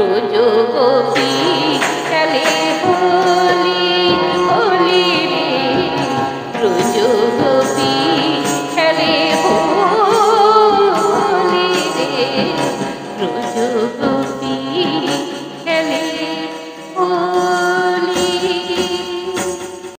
Braj Gopi